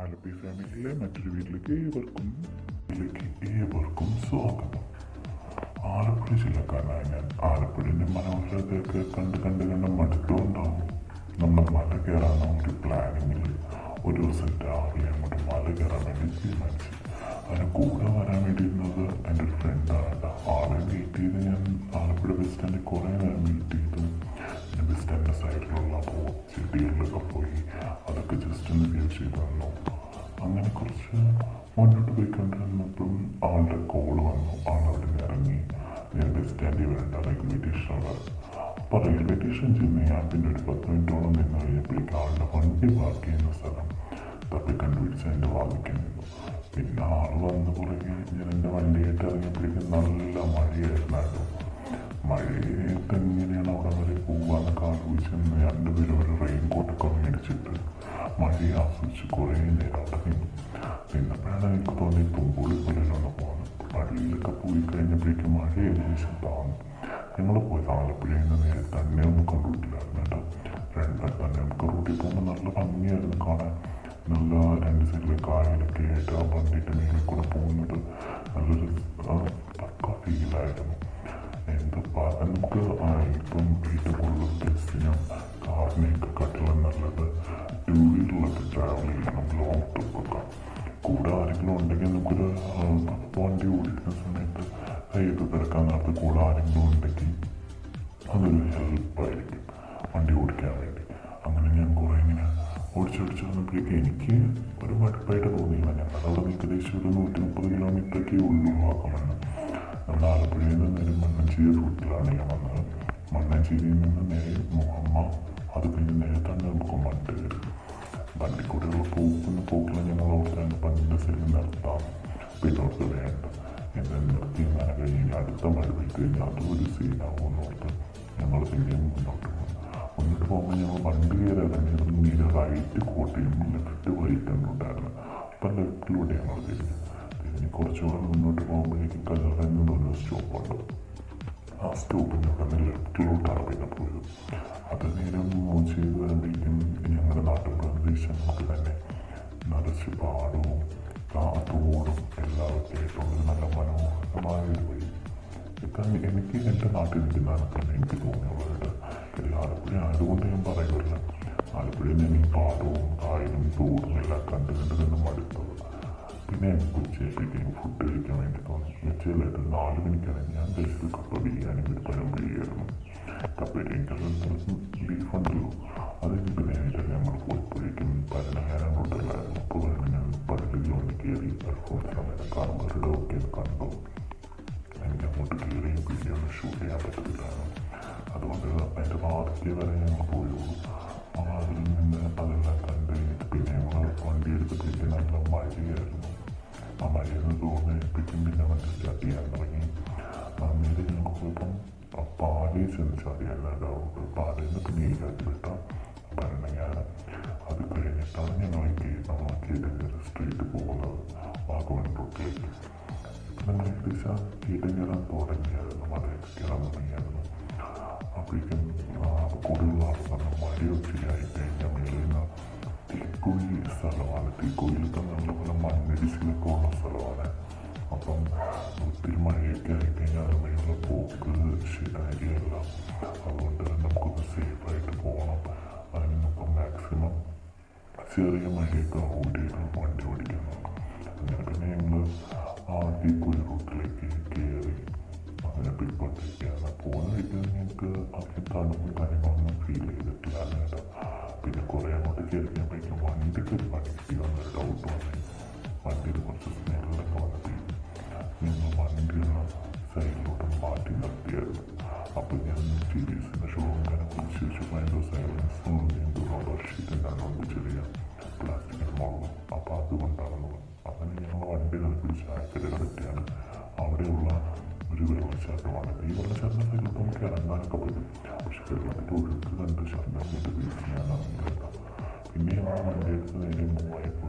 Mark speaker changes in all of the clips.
Speaker 1: ആലപ്പി ഫാമിലിയിലെ മറ്റൊരു വീട്ടിലേക്ക് ഏവർക്കും ഇതിലേക്ക് ഏവർക്കും സ്വാഗതം. ആലപ്പുഴ ജില്ലക്കാരനായ ഞാൻ ആലപ്പുഴന്റെ മനോഹരതയൊക്കെ കണ്ട് കണ്ട് കണ്ട് മടുത്തുകൊണ്ടാവും നമ്മൾ മല കയറാൻ ഒരു പ്ലാനിങ്ങിൽ ഒരു ദിവസം രാവിലെ അങ്ങോട്ട് മല കയറാൻ വേണ്ടി തീരുമാനിച്ചു. അതിന് കൂടെ വരാൻ വേണ്ടി ഇരുന്നത് എന്റെ ഒരു ഫ്രണ്ടാണ് ആളെ വെയിറ്റ് ചെയ്ത് ഞാൻ ആലപ്പുഴ ബസ് സ്റ്റാൻഡിൽ കുറേ നേരം വെയിറ്റ് ചെയ്തു. ബസ് സ്റ്റാൻഡിന്റെ സൈഡിലുള്ള പോ ചെടികളിലൊക്കെ പോയി. അതൊക്കെ ജസ്റ്റ് ഒന്ന് വ്യൂ ചെയ്ത് വന്നു. അങ്ങനെ കുറച്ച് മുന്നോട്ട് പോയിക്കൊണ്ടിരുന്നപ്പം ആളുടെ കോൾ വന്നു. ആൾ അവിടെ നിന്ന് ഇറങ്ങി. ഞാൻ ബസ് സ്റ്റാൻഡിൽ വരേണ്ട റെയിൽവേ സ്റ്റേഷനിൽ അപ്പോൾ റെയിൽവേ സ്റ്റേഷൻ ചെന്ന് ഞാൻ പിന്നെ ഒരു പത്ത് മിനിറ്റോളം നിന്ന് കഴിഞ്ഞപ്പോഴേക്കും ആളുടെ വണ്ടി പാർക്ക് ചെയ്യുന്ന സ്ഥലം തപ്പി കണ്ടുപിടിച്ച് എന്റെ വാങ്ങിക്കാൻ നിന്നു പിന്നെ ആൾ വന്ന് പുറകെ ഞാൻ എന്റെ വണ്ടിയായിട്ട് ഇറങ്ങിയപ്പോഴേക്കും നല്ല മഴയായിരുന്നു മഴയത്ത് എങ്ങനെയാണ് അവിടെ വരെ പോകുക എന്നൊക്കെ ആലോചിച്ച് രണ്ടുപേരും ഒരു റെയിൻ കോട്ടൊക്കെ തുമ്പോളി കൊല്ലലാണ് പോകുന്നത് പള്ളിയിലൊക്കെ പോയി കഴിഞ്ഞപ്പോഴേക്കും മഴ ഏകദേശം താന്നു ഞങ്ങൾ പോയത് ആലപ്പുഴയിൽ നിന്ന് നേരെ തന്നെ ഒന്നും കണ്ടുപിടിക്കില്ലായിരുന്നു കേട്ടോ രണ്ട് തന്നെ നമുക്ക് റോഡിൽ പോകുമ്പോൾ നല്ല ഭംഗിയായിരുന്നു കാണാൻ നല്ല രണ്ട് സൈഡിലെ കായലൊക്കെ ആയിട്ട് ആ വണ്ടിയുടെ മേലെ കൂടെ പോകുന്നത് നല്ലൊരു ആ, പക്ക ഫീലായിരുന്നു എന്താ നമുക്ക് കൂടെ ആരെങ്കിലും ഉണ്ടെങ്കിൽ നമുക്കൊരു വണ്ടി ഓടിക്കുന്ന സമയത്ത് കയ്യൊക്കെ തിരക്കാൻ നേരത്തെ കൂടെ ആരെങ്കിലും ഉണ്ടെങ്കിൽ അതൊരു ഹെൽപ്പായിരിക്കും വണ്ടി ഓടിക്കാൻ വേണ്ടി. അങ്ങനെ ഞാൻ കുറേ ഇങ്ങനെ ഓടിച്ചോടിച്ച് വന്നപ്പോഴേക്കും എനിക്ക് ഒരു മടുപ്പായിട്ട് തോന്നിയില്ല. ഞങ്ങളവിടെ ഏകദേശം ഒരു നൂറ്റി മുപ്പത് കിലോമീറ്ററൊക്കെ ഉള്ളൂ ആക്കണമെന്ന് നമ്മൾ ആലപ്പുഴയിൽ നിന്ന് നേരെ മണ്ണഞ്ചേരി റൂട്ടിലാണ് ഞാൻ വന്നത്. മണ്ണഞ്ചേരിയിൽ നിന്ന് നേരെ മുഹമ്മ അത് കഴിഞ്ഞ് നേരെ തന്നെ നമുക്ക് മണ്ട് കയറി വണ്ടി കൂടെയുള്ള പോകുന്ന പോക്കിൽ ഞങ്ങൾ ഓർത്താണ് പണ്ടിന്റെ സൈഡിൽ നിർത്താം പിന്നെ ഓർത്ത് വേണ്ട. എന്നെ നിർത്തി മഴ കഴിഞ്ഞ് അടുത്ത മഴ പെയ്ത് കഴിഞ്ഞാൽ അതും ഒരു സീനാവുമെന്ന് ഓർത്ത് ഞങ്ങൾ പിന്നെയും മുന്നോട്ട് പോകും മുന്നോട്ട് പോകുമ്പോൾ ഞങ്ങൾ വണ്ടി കയറി ഇറങ്ങിയത് നീല റൈറ്റ് കോട്ടയും ലെഫ്റ്റ് വൈറ്റാണ് ഉണ്ടായിരുന്നത് അപ്പം ലെഫ്റ്റിലൂടെ ഞങ്ങൾ തിരിഞ്ഞു. തിരിഞ്ഞ് കുറച്ചുകൂടെ മുന്നോട്ട് പോകുമ്പോഴേക്കും കല്ലറ എന്നൊരു സ്റ്റോപ്പുണ്ട്. ആ സ്റ്റോപ്പിന്റെ അവിടെ ലെഫ്റ്റിലോട്ടാണ് പിന്നെ പോയത്. അത് നേരെ മൂവ് ചെയ്ത് വരുമ്പോഴേക്കും ഞങ്ങളുടെ നാട്ടുപ്രദേശങ്ങൾക്ക് തന്നെ നിറച്ച് പാടവും കാത്തോടും എല്ലാവർക്കും ആയിട്ടുള്ള നല്ല മനോഹരമായ ഒരു വഴി. ഇപ്പം എനിക്ക് എന്റെ നാട്ടിൽ നിൽക്കുന്നതാണ് തന്നെ എനിക്ക് തോന്നിയുള്ളത്. എല്ലാ ആലപ്പുഴ ആയതുകൊണ്ട് ഞാൻ പറയുന്നില്ല. ആലപ്പുഴയിൽ ഞാൻ ഈ പാടവും കായലും തോടും എല്ലാം കണ്ടു കണ്ടു കണ്ട് മടുത്തത്. പിന്നെ ഉച്ചയ്ക്കും ഫുഡ് കഴിക്കാൻ വേണ്ടി തോന്നി ഉച്ചയിലായിട്ട് നാല് മണിക്കാണ് ഞാൻ കഴിച്ചത് കപ്പ ബിരിയാണി ഒരു പഴം കപ്പ കപ്പയിലേക്ക് ബീഫ് ഉണ്ടല്ലോ അത് കഴിഞ്ഞ് നേരെ നമ്മൾ പോയപ്പോഴേക്കും പതിനായിരങ്ങളുണ്ടല്ലായിരുന്നു അപ്പോൾ വേണം ഞാൻ പതിനഞ്ച് മണി കയറി സമയം കാണുന്നവരുടെ ഒക്കെ കണ്ടു എനിക്ക് അങ്ങോട്ട് കയറി വീഡിയോ ഷൂട്ട് ചെയ്യാൻ പറ്റത്തില്ലായിരുന്നു അതുകൊണ്ട് അതിന്റെ വാർത്തയെ വരെ ഞങ്ങൾ പോയുള്ളൂ അതിൽ നിന്ന് അതെല്ലാം കണ്ട് പിന്നെ ഞങ്ങൾ വണ്ടി എടുത്തിട്ട് നല്ല മഴയായിരുന്നു ആ തോന്നി പിറ്റും പിന്നെ വണ്ടി സ്റ്റാർട്ട് ചെയ്യാൻ തുടങ്ങി. നേരെ ഞങ്ങൾക്ക് പോയപ്പം ആ ചെന്ന് ചാടിയല്ലാണ്ട് പാലയിൽ നിന്ന് പിന്നെ ഭരണങ്ങാണ് അത് കഴിഞ്ഞിട്ടാണ് ഞങ്ങൾക്ക് നമ്മൾ കേട്ടങ്ങര സ്ട്രീറ്റ് പോകുന്നത് വാഗമൺ റൂട്ടിലേക്ക് ഏകദേശം കീടങ്ങാൻ തുടങ്ങിയായിരുന്നു. മലയൊക്കെ കയറാൻ തുടങ്ങിയായിരുന്നു അപ്പോഴേക്കും കൂടുതലുള്ള ആൾക്കാർ മഴ ഒത്തിരി ആയി കഴിഞ്ഞാൽ മേളിൽ നിന്ന് തീക്കുഴി സ്ഥലമാണ് തീക്കോയിലൊക്കെ ഒത്തിരി മഴയൊക്കെ ആയിക്കഴിഞ്ഞാൽ പോക്ക്. ശരിയല്ല അതുകൊണ്ട് നമുക്കൊന്ന് സേഫായിട്ട് പോകണം. അതിന് നമുക്ക് മാക്സിമം ചെറിയ മഴയൊക്കെ ചെയ്ത് വണ്ടി ഓടിക്കണം. അങ്ങനെ പിന്നെ ഞങ്ങൾ ആ ഞാൻ ഷോറൂമിനെ വിളിച്ച് വെച്ചപ്പോൾ അതിന്റെ സൈലൻസും എന്തോ റബ്ബർ ഷീറ്റും കണ്ടുകൊണ്ട് ചെറിയ പ്ലാസ്റ്റിക് മുളകും അപ്പം അതുകൊണ്ടാണെന്ന് പറഞ്ഞു അങ്ങനെ ഞങ്ങൾ വണ്ടി പിടിച്ച് ആക്കര പറ്റിയാണ് അവിടെയുള്ള ഒരു വെള്ളച്ചാട്ടമാണ് ഈ വെള്ളച്ചാട്ടം സൈഡിലോട്ട് നമുക്ക് ഇറങ്ങാനൊക്കെ പറ്റും പക്ഷെ വെള്ളത്തിന്റെ ഒഴുക്ക് കണ്ട് ശബ്ദത്തിന്റെ വീഴ്ചയാണ് കേട്ടോ പിന്നെ ആ വണ്ടി എടുത്ത് നേരെ പോയത്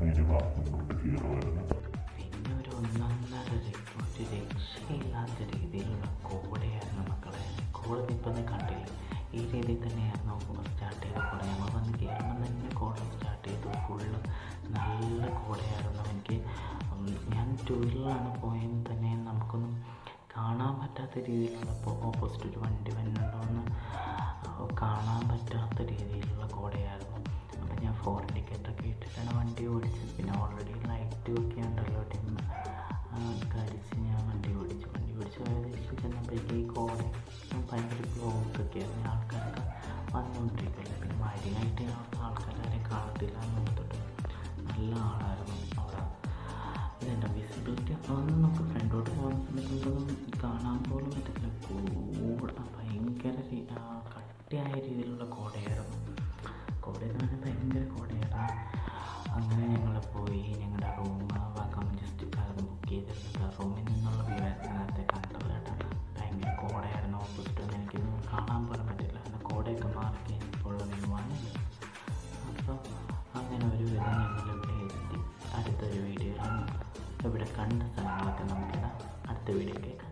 Speaker 1: നേരെ വാഹനത്തിലോട്ട് കയറുമായിരുന്നു
Speaker 2: പിന്നെ രക്ഷ- ഒരു രക്ഷയില്ലാത്ത രീതിയിലുള്ള കോടയായിരുന്നു മക്കളെ കോട ഇപ്പം കണ്ടില്ല ഈ രീതിയിൽ തന്നെയായിരുന്നു സ്റ്റാർട്ട് ചെയ്ത കോട ഞങ്ങൾ വന്ന് കയറുമ്പോൾ തന്നെ കോട സ്റ്റാർട്ട് ചെയ്തു ഫുള്ള് നല്ല കോടയായിരുന്നു എനിക്ക് ഞാൻ ടൂ പോയെന്ന് തന്നെ നമുക്കൊന്നും കാണാൻ പറ്റാത്ത രീതിയിലുള്ള ഓപ്പോസിറ്റ് ഒരു വണ്ടി വന്നുണ്ടോയെന്ന് ഫോർ ഇൻഡിക്കേറ്ററൊക്കെ ഇട്ടിട്ടാണ് വണ്ടി ഓടിച്ചത്. പിന്നെ ഓൾറെഡി ലൈറ്റ് ഒക്കെ ഉണ്ടല്ലോ ഡിം കരിച്ച് ഞാൻ വണ്ടി ഓടിച്ചു. വണ്ടി ഓടിച്ചു ഏകദേശം ചെന്നപ്പോഴേക്ക് ഈ കോട ഭയങ്കര ബ്ലോക്ക് ഒക്കെ ആയിരുന്നു. ആൾക്കാരൊക്കെ വന്നുകൊണ്ടിരിക്കില്ല പിന്നെ മഴയായിട്ട് ഞാൻ ആൾക്കാരെ കാണത്തില്ല എന്നുള്ളതുകൊണ്ട് നല്ല ആളായിരുന്നു അവിടെ. ഇതെന്റെ വിസിബിലിറ്റി അതൊന്നും നമുക്ക് ഫ്രണ്ടോട്ട് പോകുന്ന സമയത്തൊന്നും കാണാൻ പോലും പറ്റത്തില്ല. കൂടെ ഭയങ്കര കട്ടിയായ രീതിയിലുള്ള കോടയായിരുന്നു. കോടയെന്ന് പറഞ്ഞാൽ ഭയങ്കര അവിടെയൊക്കെ മാർക്ക് ചെയ്യുമ്പോൾ വ്യൂ ആണ് അപ്പം അങ്ങനെ ഒരു വിധം ഞങ്ങൾ ഇവിടെ എത്തി. അടുത്തൊരു വീഡിയോയിൽ ഇവിടെ കണ്ട സ്ഥലങ്ങളൊക്കെ നമുക്കിടാം അടുത്ത വീഡിയോ കേൾക്കാം